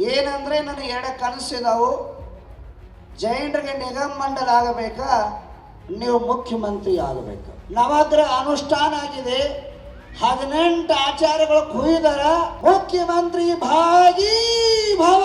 ಏನಂದ್ರೆ ನನಗೆ ಎರಡು ಕನಸಿದಾವು ಜೈನರಿಗೆ ನಿಗಮ ಮಂಡಲ ಆಗಬೇಕಾ? ನೀವು ಮುಖ್ಯಮಂತ್ರಿ ಆಗಬೇಕು. ನವಗ್ರಹ ಅನುಷ್ಠಾನ ಆಗಿದೆ. ಹದಿನೆಂಟು ಆಚಾರಗಳು ಕುಯ್ದರ. ಮುಖ್ಯಮಂತ್ರಿ ಭಾಗಿ ಭವ.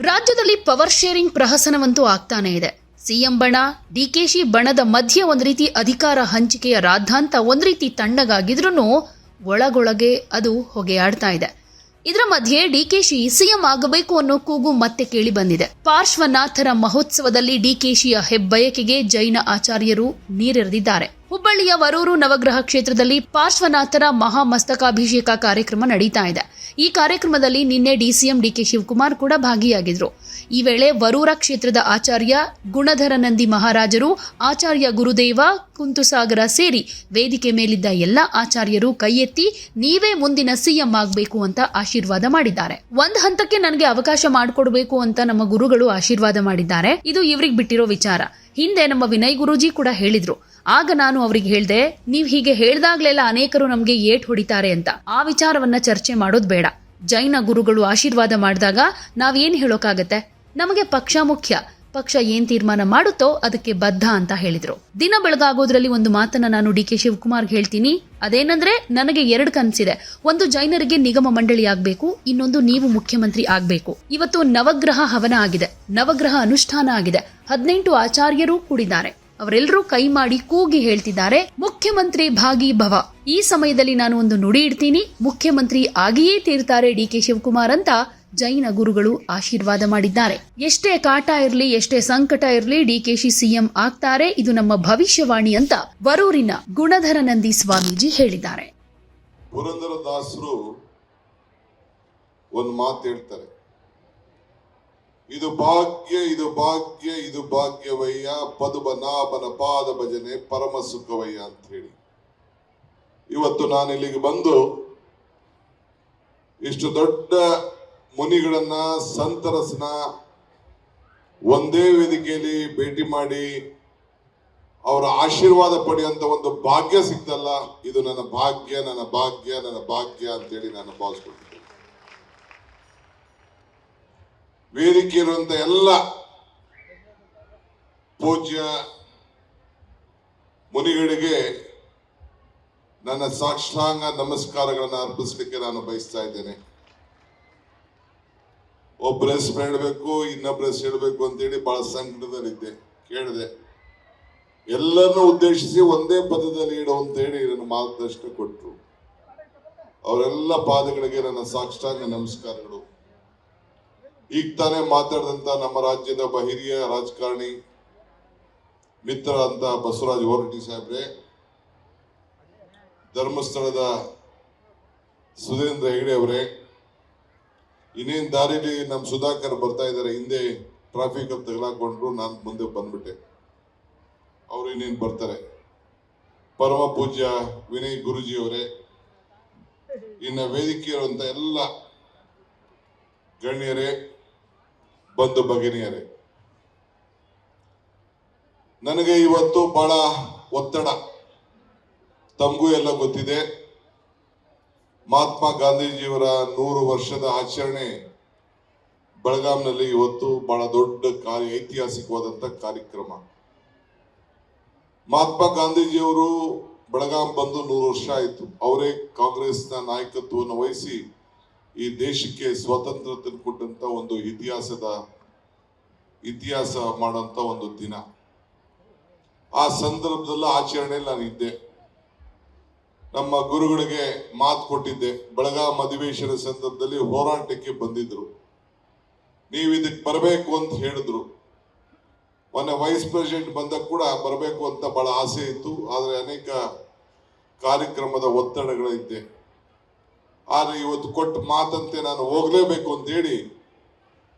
ರಾಜ್ಯದಲ್ಲಿ ಪವರ್ ಶೇರಿಂಗ್ ಪ್ರಹಸನವಂತೂ ಆಗ್ತಾನೆ ಇದೆ. ಸಿಎಂ ಬಣ ಡಿಕೆಶಿ ಬಣದ ಮಧ್ಯೆ ಒಂದು ರೀತಿ ಅಧಿಕಾರ ಹಂಚಿಕೆಯ ರಾದ್ಧಾಂತ ಒಂದು ರೀತಿ ತಣ್ಣಗಾಗಿದ್ರೂ ಒಳಗೊಳಗೆ ಅದು ಹೊಗೆಯಾಡ್ತಾ ಇದೆ. ಇದರ ಮಧ್ಯೆ ಡಿಕೆಶಿ ಸಿಎಂ ಆಗಬೇಕು ಅನ್ನೋ ಕೂಗು ಮತ್ತೆ ಕೇಳಿ ಬಂದಿದೆ. ಪಾರ್ಶ್ವನಾಥರ ಮಹೋತ್ಸವದಲ್ಲಿ ಡಿಕೆಶಿಯ ಹೆಬ್ಬಯಕೆಗೆ ಜೈನ ಆಚಾರ್ಯರು ನೀರೆರೆದಿದ್ದಾರೆ. ಹುಬ್ಬಳ್ಳಿಯ ವರೂರು ನವಗ್ರಹ ಕ್ಷೇತ್ರದಲ್ಲಿ ಪಾರ್ಶ್ವನಾಥರ ಮಹಾಮಸ್ತಕಾಭಿಷೇಕ ಕಾರ್ಯಕ್ರಮ ನಡೀತಾ ಇದೆ. ಈ ಕಾರ್ಯಕ್ರಮದಲ್ಲಿ ನಿನ್ನೆ ಡಿಸಿಎಂ ಡಿಕೆ ಶಿವಕುಮಾರ್ ಕೂಡ ಭಾಗಿಯಾಗಿದ್ರು. ಈ ವೇಳೆ ವರೂರ ಕ್ಷೇತ್ರದ ಆಚಾರ್ಯ ಗುಣಧರ ನಂದಿ ಮಹಾರಾಜರು, ಆಚಾರ್ಯ ಗುರುದೇವ ಕುಂತುಸಾಗರ ಸೇರಿ ವೇದಿಕೆ ಮೇಲಿದ್ದ ಎಲ್ಲ ಆಚಾರ್ಯರು ಕೈ ನೀವೇ ಮುಂದಿನ ಸಿಎಂ ಆಗಬೇಕು ಅಂತ ಆಶೀರ್ವಾದ ಮಾಡಿದ್ದಾರೆ. ಒಂದು ಹಂತಕ್ಕೆ ನನಗೆ ಅವಕಾಶ ಮಾಡಿಕೊಡ್ಬೇಕು ಅಂತ ನಮ್ಮ ಗುರುಗಳು ಆಶೀರ್ವಾದ ಮಾಡಿದ್ದಾರೆ. ಇದು ಇವ್ರಿಗೆ ಬಿಟ್ಟಿರೋ ವಿಚಾರ. ಹಿಂದೆ ನಮ್ಮ ವಿನಯ್ ಗುರೂಜಿ ಕೂಡ ಹೇಳಿದ್ರು. ಆಗ ನಾನು ಅವ್ರಿಗೆ ಹೇಳ್ದೆ, ನೀವು ಹೀಗೆ ಹೇಳ್ದಾಗ್ಲೆಲ್ಲ ಅನೇಕರು ನಮಗೆ ಏಟ್ ಹೊಡಿತಾರೆ ಅಂತ. ಆ ವಿಚಾರವನ್ನ ಚರ್ಚೆ ಮಾಡೋದು ಬೇಡ. ಜೈನ ಗುರುಗಳು ಆಶೀರ್ವಾದ ಮಾಡಿದಾಗ ನಾವೇನು ಹೇಳೋಕ್ಕಾಗತ್ತೆ ನಮಗೆ ಪಕ್ಷ ಮುಖ್ಯ. ಪಕ್ಷ ಏನ್ ತೀರ್ಮಾನ ಮಾಡುತ್ತೋ ಅದಕ್ಕೆ ಬದ್ಧ ಅಂತ ಹೇಳಿದ್ರು. ದಿನ ಬೆಳಗಾಗೋದ್ರಲ್ಲಿ ಒಂದು ಮಾತನ್ನ ನಾನು ಡಿ ಕೆ ಶಿವಕುಮಾರ್ ಹೇಳ್ತೀನಿ. ಅದೇನಂದ್ರೆ, ನನಗೆ ಎರಡು ಕನ್ಸಿದೆ. ಒಂದು ಜೈನರಿಗೆ ನಿಗಮ ಮಂಡಳಿ ಆಗ್ಬೇಕು, ಇನ್ನೊಂದು ನೀವು ಮುಖ್ಯಮಂತ್ರಿ ಆಗ್ಬೇಕು. ಇವತ್ತು ನವಗ್ರಹ ಹವನ ಆಗಿದೆ. ನವಗ್ರಹ ಅನುಷ್ಠಾನ ಆಗಿದೆ. ಹದಿನೆಂಟು ಆಚಾರ್ಯರು ಕೂಡಿದ್ದಾರೆ. ಅವರೆಲ್ಲರೂ ಕೈ ಮಾಡಿ ಕೂಗಿ ಹೇಳ್ತಿದ್ದಾರೆ, ಮುಖ್ಯಮಂತ್ರಿ ಭಾಗಿ ಭವ. ಈ ಸಮಯದಲ್ಲಿ ನಾನು ಒಂದು ನುಡಿ ಇಡ್ತೀನಿ, ಮುಖ್ಯಮಂತ್ರಿ ಆಗಿಯೇ ತೀರ್ತಾರೆ ಡಿ ಕೆ ಶಿವಕುಮಾರ್ ಅಂತ ಜೈನ ಗುರುಗಳು ಆಶೀರ್ವಾದ ಮಾಡಿದ್ದಾರೆ. ಎಷ್ಟೇ ಕಾಟ ಇರಲಿ, ಎಷ್ಟೇ ಸಂಕಟ ಇರಲಿ ಡಿಕೆಶಿ ಸಿಎಂ ಆಗ್ತಾರೆ. ಇದು ನಮ್ಮ ಭವಿಷ್ಯವಾಣಿ ಅಂತ ವರೂರಿನ ಗುಣಧರ ನಂದಿ ಸ್ವಾಮೀಜಿ ಹೇಳಿದ್ದಾರೆ. ಪುರಂದರದಾಸರು ಒಂದು ಮಾತು ಹೇಳ್ತಾರೆ. ಇದು ಭಾಗ್ಯ ಇದು ಭಾಗ್ಯ, ಇದು ಭಾಗ್ಯವಯ್ಯ ಪದುಬನಾಭನ ಪಾದ ಭಜನೆ ಪರಮ ಸುಖವಯ್ಯ ಅಂತ ಹೇಳಿ. ಇವತ್ತು ನಾನು ಇಲ್ಲಿಗೆ ಬಂದು ಇಷ್ಟು ದೊಡ್ಡ ಮುನಿಗಳನ್ನ ಸಂತರಸನ ಒಂದೇ ವೇದಿಕೆಯಲ್ಲಿ ಭೇಟಿ ಮಾಡಿ ಅವರ ಆಶೀರ್ವಾದ ಪಡೆಯುವಂತ ಒಂದು ಭಾಗ್ಯ ಸಿಕ್ತಲ್ಲ, ಇದು ನನ್ನ ಭಾಗ್ಯ ನನ್ನ ಭಾಗ್ಯ ನನ್ನ ಭಾಗ್ಯ ಅಂತೇಳಿ ನಾನು ಭಾವಿಸ್ಕೊಳ್ತೀನಿ. ವೇದಿಕೆ ಇರುವಂತ ಎಲ್ಲ ಪೂಜ್ಯ ಮುನಿಗಳಿಗೆ ನನ್ನ ಸಾಕ್ಷಾಂಗ ನಮಸ್ಕಾರಗಳನ್ನು ಅರ್ಪಿಸಲಿಕ್ಕೆ ನಾನು ಬಯಸ್ತಾ ಇದ್ದೇನೆ. ಒಬ್ಬರ ಹೆಸರು ಹೇಳಬೇಕು ಇನ್ನೊಬ್ಬರ ಹೆಸರು ಹೇಳಬೇಕು ಅಂತೇಳಿ ಬಹಳ ಸಂಕಟದಲ್ಲಿದ್ದೆ ಕೇಳಿದೆ. ಎಲ್ಲರನ್ನು ಉದ್ದೇಶಿಸಿ ಒಂದೇ ಪದದಲ್ಲಿ ಇಡು ಅಂತ ಹೇಳಿ ನನ್ನ ಮಾರ್ಗದರ್ಶನ ಕೊಟ್ಟರು. ಅವರೆಲ್ಲ ಪಾದಗಳಿಗೆ ನನ್ನ ಸಾಕ್ಷಾಂಗ ನಮಸ್ಕಾರಗಳು. ಈಗ ತಾನೇ ಮಾತಾಡಿದಂತ ನಮ್ಮ ರಾಜ್ಯದ ಬಹಿರಿಯ ಹಿರಿಯ ರಾಜಕಾರಣಿ, ಮಿತ್ರ ಅಂತ ಬಸವರಾಜ್ ಹೊರಟಿ ಸಾಹೇಬ್ರೆ, ಧರ್ಮಸ್ಥಳದ ಸುಧೀಂದ್ರ ಹೆಗಡೆ ಅವರೇ ಇನ್ನೇನ್ ದಾರಿಲಿ ನಮ್ಮ ಸುಧಾಕರ್ ಬರ್ತಾ ಇದ್ದಾರೆ ಹಿಂದೆ ಟ್ರಾಫಿಕ್ ಅಲ್ಲಿ ತಗಲಾಕೊಂಡ್ರು, ನಾನು ಮುಂದೆ ಬಂದ್ಬಿಟ್ಟೆ. ಅವ್ರು ಇನ್ನೇನು ಬರ್ತಾರೆ? ಪರಮ ಪೂಜ್ಯ ವಿನಯ್ ಗುರುಜಿ ಅವರೇ ಇನ್ನ ವೇದಿಕೆ ಇರುವಂತ ಎಲ್ಲ ಗಣ್ಯರೇ, ಬಂಧು ಭಗಿನಿಯರೇ. ನನಗೆ ಇವತ್ತು ಬಹಳ ಒತ್ತಡ. ತಮಗೂ ಎಲ್ಲ ಗೊತ್ತಿದೆ. ಮಹಾತ್ಮ ಗಾಂಧೀಜಿಯವರ ನೂರು ವರ್ಷದ ಆಚರಣೆ ಬೆಳಗಾಂನಲ್ಲಿ ಇವತ್ತು ಬಹಳ ದೊಡ್ಡ ಕಾರ್ಯ, ಐತಿಹಾಸಿಕವಾದಂತ ಕಾರ್ಯಕ್ರಮ. ಮಹಾತ್ಮ ಗಾಂಧೀಜಿಯವರು ಬೆಳಗಾಂ ಬಂದು ನೂರು ವರ್ಷ ಆಯಿತು. ಅವರೇ ಕಾಂಗ್ರೆಸ್ನ ನಾಯಕತ್ವವನ್ನು ವಹಿಸಿ ಈ ದೇಶಕ್ಕೆ ಸ್ವಾತಂತ್ರ್ಯ ತಂದುಕೊಟ್ಟಂತ ಒಂದು ಇತಿಹಾಸದ ಇತಿಹಾಸ ಮಾಡುವಂತ ಒಂದು ದಿನ. ಆ ಸಂದರ್ಭದಲ್ಲಿ ಆಚರಣೆಯಲ್ಲಿ ನಾನು ಇದ್ದೆ ನಮ್ಮ ಗುರುಗಳಿಗೆ ಮಾತು ಕೊಟ್ಟಿದ್ದೆ. ಬೆಳಗಾಂ ಅಧಿವೇಶನ ಸಂದರ್ಭದಲ್ಲಿ ಹೋರಾಟಕ್ಕೆ ಬಂದಿದ್ರು. ನೀವು ಇದಕ್ಕೆ ಬರಬೇಕು ಅಂತ ಹೇಳಿದ್ರು. ಮೊನ್ನೆ ವೈಸ್ ಪ್ರೆಸಿಡೆಂಟ್ ಬಂದ ಕೂಡ ಬರಬೇಕು ಅಂತ ಬಹಳ ಆಸೆ ಇತ್ತು. ಆದರೆ ಅನೇಕ ಕಾರ್ಯಕ್ರಮದ ಒತ್ತಡಗಳಿದ್ದೆ. ಆದ್ರೆ ಇವತ್ತು ಕೊಟ್ಟ ಮಾತಂತೆ ನಾನು ಹೋಗಲೇಬೇಕು ಅಂತ ಹೇಳಿ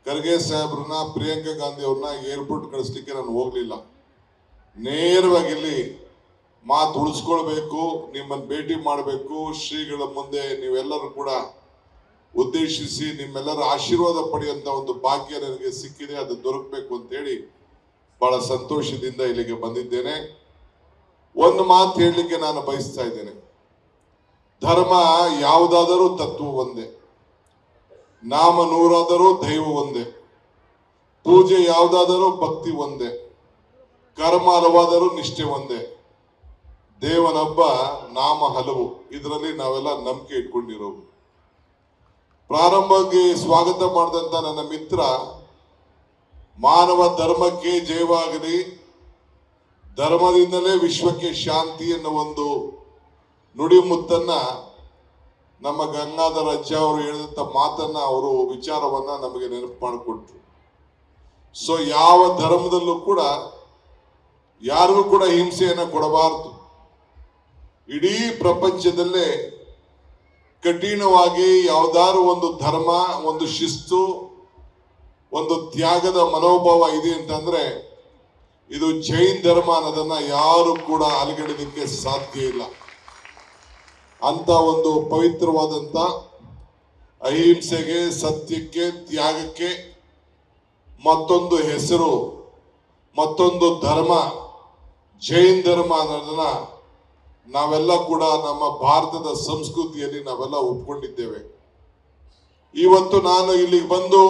ಖರ್ಗೆ ಸಾಹೇಬ್ರನ್ನ, ಪ್ರಿಯಾಂಕಾ ಗಾಂಧಿ ಅವ್ರನ್ನ ಏರ್ಪೋರ್ಟ್ ಕಳಿಸ್ಲಿಕ್ಕೆ ನಾನು ಹೋಗಲಿಲ್ಲ. ನೇರವಾಗಿ ಇಲ್ಲಿ ಮಾತು ಉಳಿಸ್ಕೊಳ್ಬೇಕು, ನಿಮ್ಮನ್ನು ಭೇಟಿ ಮಾಡಬೇಕು, ಶ್ರೀಗಳ ಮುಂದೆ ನೀವೆಲ್ಲರೂ ಕೂಡ ಉದ್ದೇಶಿಸಿ ನಿಮ್ಮೆಲ್ಲರ ಆಶೀರ್ವಾದ ಪಡೆಯುವಂತ ಒಂದು ಭಾಗ್ಯ ನನಗೆ ಸಿಕ್ಕಿದೆ, ಅದು ದೊರಕಬೇಕು ಅಂತ ಹೇಳಿ ಬಹಳ ಸಂತೋಷದಿಂದ ಇಲ್ಲಿಗೆ ಬಂದಿದ್ದೇನೆ. ಒಂದು ಮಾತು ಹೇಳಲಿಕ್ಕೆ ನಾನು ಬಯಸ್ತಾ ಇದ್ದೇನೆ. ಧರ್ಮ ಯಾವುದಾದರೂ ತತ್ವ ಒಂದೇ, ನಾಮ ನೂರಾದರೂ ದೈವ ಒಂದೇ, ಪೂಜೆ ಯಾವುದಾದರೂ ಭಕ್ತಿ ಒಂದೇ, ಕರ್ಮ ಹಲವಾದರೂ ನಿಷ್ಠೆ ಒಂದೇ. ದೇವನೊಬ್ಬ ನಾಮ ಹಲವು. ಇದರಲ್ಲಿ ನಾವೆಲ್ಲ ನಂಬಿಕೆ ಇಟ್ಕೊಂಡಿರೋರು. ಪ್ರಾರಂಭಕ್ಕೆ ಸ್ವಾಗತ ಮಾಡಿದಂತ ನನ್ನ ಮಿತ್ರ, ಮಾನವ ಧರ್ಮಕ್ಕೆ ಜಯವಾಗಲಿ. ಧರ್ಮದಿಂದಲೇ ವಿಶ್ವಕ್ಕೆ ಶಾಂತಿ ಎನ್ನುವ ಒಂದು ನುಡಿಮುತ್ತನ್ನ ನಮ್ಮ ಗಂಗಾಧರ ಅಜ್ಜ ಅವರು ಹೇಳಿದಂತ ಮಾತನ್ನ ಅವರು ವಿಚಾರವನ್ನ ನಮಗೆ ನೆನಪು ಮಾಡಿಕೊಟ್ರು. ಸೊ ಯಾವ ಧರ್ಮದಲ್ಲೂ ಕೂಡ ಯಾರಿಗೂ ಕೂಡ ಹಿಂಸೆಯನ್ನು ಕೊಡಬಾರದು. ಇಡೀ ಪ್ರಪಂಚದಲ್ಲೇ ಕಠಿಣವಾಗಿ ಯಾವ್ದಾದ್ರು ಒಂದು ಧರ್ಮ, ಒಂದು ಶಿಸ್ತು, ಒಂದು ತ್ಯಾಗದ ಮನೋಭಾವ ಇದೆ ಅಂತಂದ್ರೆ ಇದು ಜೈನ್ ಧರ್ಮ ಅನ್ನೋದನ್ನ ಯಾರು ಕೂಡ ಅಲಗಡಲಿಕ್ಕೆ ಸಾಧ್ಯ ಇಲ್ಲ. ಅಂತ ಒಂದು ಪವಿತ್ರವಾದಂತ ಅಹಿಂಸೆಗೆ, ಸತ್ಯಕ್ಕೆ, ತ್ಯಾಗಕ್ಕೆ ಮತ್ತೊಂದು ಹೆಸರು, ಮತ್ತೊಂದು ಧರ್ಮ ಜೈನ್ ಧರ್ಮ ಅನ್ನೋದನ್ನ ನಾವೆಲ್ಲ ಕೂಡ ನಮ್ಮ ಭಾರತದ ಸಂಸ್ಕೃತಿಯಲ್ಲಿ ನಾವೆಲ್ಲ ಒಪ್ಕೊಂಡಿದ್ದೇವೆ. ಇವತ್ತು ನಾನು ಇಲ್ಲಿಗೆ ಬಂದು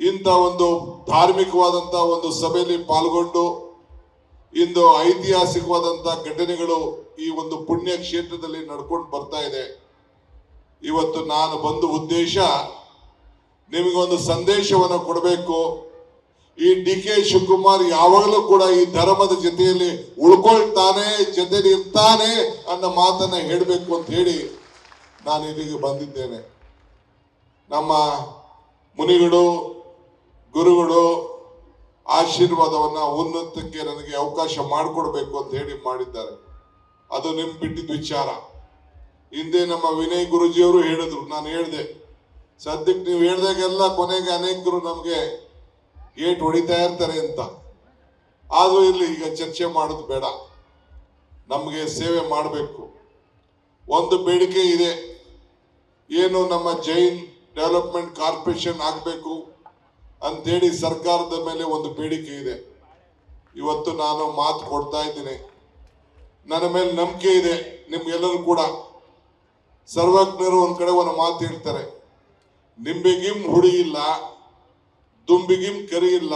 ಇಂಥ ಒಂದು ಧಾರ್ಮಿಕವಾದಂಥ ಒಂದು ಸಭೆಯಲ್ಲಿ ಪಾಲ್ಗೊಂಡು ಇಂದು ಐತಿಹಾಸಿಕವಾದಂಥ ಘಟನೆಗಳು ಈ ಒಂದು ಪುಣ್ಯ ಕ್ಷೇತ್ರದಲ್ಲಿ ನಡ್ಕೊಂಡು ಬರ್ತಾ ಇದೆ. ಇವತ್ತು ನಾನು ಬಂದ ಉದ್ದೇಶ ನಿಮಗೊಂದು ಸಂದೇಶವನ್ನು ಕೊಡಬೇಕು. ಈ ಡಿ ಕೆ ಶಿವಕುಮಾರ್ ಯಾವಾಗಲೂ ಕೂಡ ಈ ಧರ್ಮದ ಜೊತೆಯಲ್ಲಿ ಉಳ್ಕೊಳ್ತಾನೆ ಜೊತೆಲಿ ಇರ್ತಾನೆ ಅನ್ನೋ ಮಾತನ್ನ ಹೇಳಬೇಕು ಅಂತ ಹೇಳಿ ನಾನು ಇಲ್ಲಿಗೆ ಬಂದಿದ್ದೇನೆ. ನಮ್ಮ ಮುನಿಗಳು, ಗುರುಗಳು ಆಶೀರ್ವಾದವನ್ನ ಉನ್ನತಕ್ಕೆ ನನಗೆ ಅವಕಾಶ ಮಾಡಿಕೊಡ್ಬೇಕು ಅಂತ ಹೇಳಿ ಮಾಡಿದ್ದಾರೆ. ಅದು ನಿಮ್ ಬಿಟ್ಟಿದ್ದ ವಿಚಾರ. ಹಿಂದೆ ನಮ್ಮ ವಿನಯ್ ಗುರುಜಿಯವರು ಹೇಳಿದ್ರು, ನಾನು ಹೇಳಿದೆ. ಸದ್ಯಕ್ಕೆ ನೀವು ಹೇಳ್ದಾಗೆಲ್ಲ ಕೊನೆಗೆ ಅನೇಕರು ನಮಗೆ ಏಟ್ ಹೊಡಿತಾ ಇರ್ತಾರೆ ಅಂತ. ಆದರೂ ಇರ್ಲಿ, ಈಗ ಚರ್ಚೆ ಮಾಡೋದು ಬೇಡ. ನಮಗೆ ಸೇವೆ ಮಾಡಬೇಕು. ಒಂದು ಬೇಡಿಕೆ ಇದೆ. ಏನು ನಮ್ಮ ಜೈನ್ ಡೆವಲಪ್ಮೆಂಟ್ ಕಾರ್ಪೊರೇಷನ್ ಆಗಬೇಕು ಅಂತೇಳಿ ಸರ್ಕಾರದ ಮೇಲೆ ಒಂದು ಬೇಡಿಕೆ ಇದೆ. ಇವತ್ತು ನಾನು ಮಾತು ಕೊಡ್ತಾ ಇದ್ದೀನಿ. ನನ್ನ ಮೇಲೆ ನಂಬಿಕೆ ಇದೆ, ನಿಮ್ಗೆಲ್ಲರೂ ಕೂಡ. ಸರ್ವಜ್ಞರು ಒಂದು ಕಡೆ ಒಂದು ಮಾತು ಹೇಳ್ತಾರೆ. ನಿಂಬೆಗಿಮ್ ಹುಡಿ ಇಲ್ಲ. ದುಂಬಿಗಿಂ ಕರಿ ಇಲ್ಲ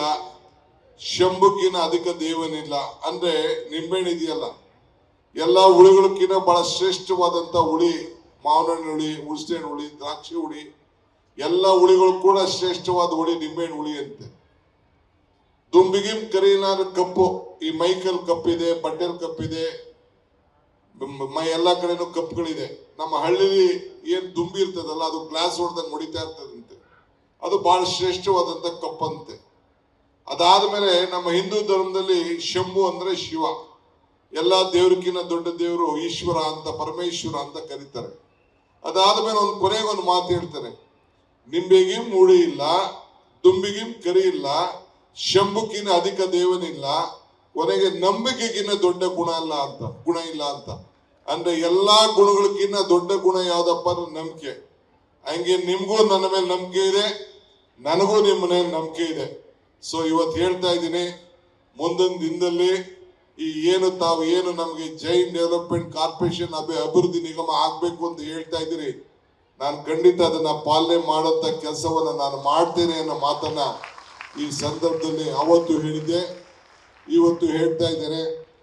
ಶಂಭುಕಿನ ಅಧಿಕ ದೇವನಿಲ್ಲ. ಅಂದ್ರೆ ನಿಂಬೆಹಣ್ಣು ಇದೆಯಲ್ಲ ಎಲ್ಲ ಹುಳಿಗಳಕ್ಕಿಂತ ಬಹಳ ಶ್ರೇಷ್ಠವಾದಂತ ಹುಳಿ, ಮಾವನಹಣ್ಣು ಹುಳಿ ಹುಣಸೆ ಹುಳಿ, ದ್ರಾಕ್ಷಿ ಹುಳಿ, ಎಲ್ಲ ಹುಳಿಗಳು ಕೂಡ ಶ್ರೇಷ್ಠವಾದ ಹುಳಿ ನಿಂಬೆಹಣ್ಣು ಹುಳಿ ಅಂತೆ. ದುಂಬಿಗಿಂ ಕರಿನಾರ ಕಪ್ಪು, ಈ ಮೈಕಲ್ ಕಪ್ಪಿದೆ ಬಟ್ಟೆಲ್ ಕಪ್ಪಿದೆ, ಮೈ ಎಲ್ಲಾ ಕಡೆನೂ ಕಪ್ಗಳಿದೆ ನಮ್ಮ ಹಳ್ಳಿಲಿ ಏನ್ ದುಂಬಿ ಇರ್ತದಲ್ಲ, ಅದು ಗ್ಲಾಸ್ ಹೊಡೆದಂಗೆ ಹೊಡಿತಾ ಇರ್ತದಂತೆ. ಅದು ಬಹಳ ಶ್ರೇಷ್ಠವಾದಂತ ಕಪ್ಪಂತೆ. ಅದಾದ್ಮೇಲೆ ನಮ್ಮ ಹಿಂದೂ ಧರ್ಮದಲ್ಲಿ ಶಂಭು ಅಂದ್ರೆ ಶಿವ. ಎಲ್ಲ ದೇವರಿಗಿಂತ ದೊಡ್ಡ ದೇವರು ಈಶ್ವರ ಅಂತ, ಪರಮೇಶ್ವರ ಅಂತ ಕರೀತಾರೆ. ಅದಾದ ಮೇಲೆ ಒಂದು ಕೊನೆಗೆ ಒಂದು ಮಾತು ಹೇಳ್ತಾರೆ ನಿಂಬೆಗಿ ಮೂಡಿ ಇಲ್ಲ ದುಂಬಿಗಿಂ ಕರಿ ಇಲ್ಲ ಶಂಭುಕಿನ ಅಧಿಕ ದೇವನಿಲ್ಲ, ಕೊನೆಗೆ ನಂಬಿಕೆಗಿನ್ನ ದೊಡ್ಡ ಗುಣ ಅಲ್ಲ ಅಂತ, ಗುಣ ಇಲ್ಲ ಅಂತ. ಅಂದ್ರೆ ಎಲ್ಲಾ ಗುಣಗಳಿಗಿನ್ನ ದೊಡ್ಡ ಗುಣ ಯಾವ್ದಪ್ಪ ಅಂದ್ರೆ ನಂಬಿಕೆ. ಹಂಗೆ ನಿಮ್ಗೂ ನನ್ನ ಮೇಲೆ ನಂಬಿಕೆ ಇದೆ. ನನಗೂ ನಿಮ್ಮ ಮನೆಯಲ್ಲಿ ನಂಬಿಕೆ ಇದೆ. ಸೊ ಇವತ್ತು ಹೇಳ್ತಾ ಇದ್ದೀನಿ, ಮುಂದಿನ ದಿನದಲ್ಲಿ ಈ ಏನು ತಾವು ಏನು ನಮಗೆ ಜೈನ್ ಡೆವಲಪ್ಮೆಂಟ್ ಕಾರ್ಪೊರೇಷನ್ ಅಭಿ, ಅಭಿವೃದ್ಧಿ ನಿಗಮ ಆಗಬೇಕು ಅಂತ ಹೇಳ್ತಾ ಇದ್ದೀರಿ, ನಾನು ಖಂಡಿತ ಅದನ್ನ ಪಾಲನೆ ಮಾಡುವಂಥ ಕೆಲಸವನ್ನು ನಾನು ಮಾಡ್ತೇನೆ ಅನ್ನೋ ಮಾತನ್ನ ಈ ಸಂದರ್ಭದಲ್ಲಿ ಅವತ್ತು ಹೇಳಿದ್ದೆ. ಇವತ್ತು ಹೇಳ್ತಾ ಇದ್ದೇನೆ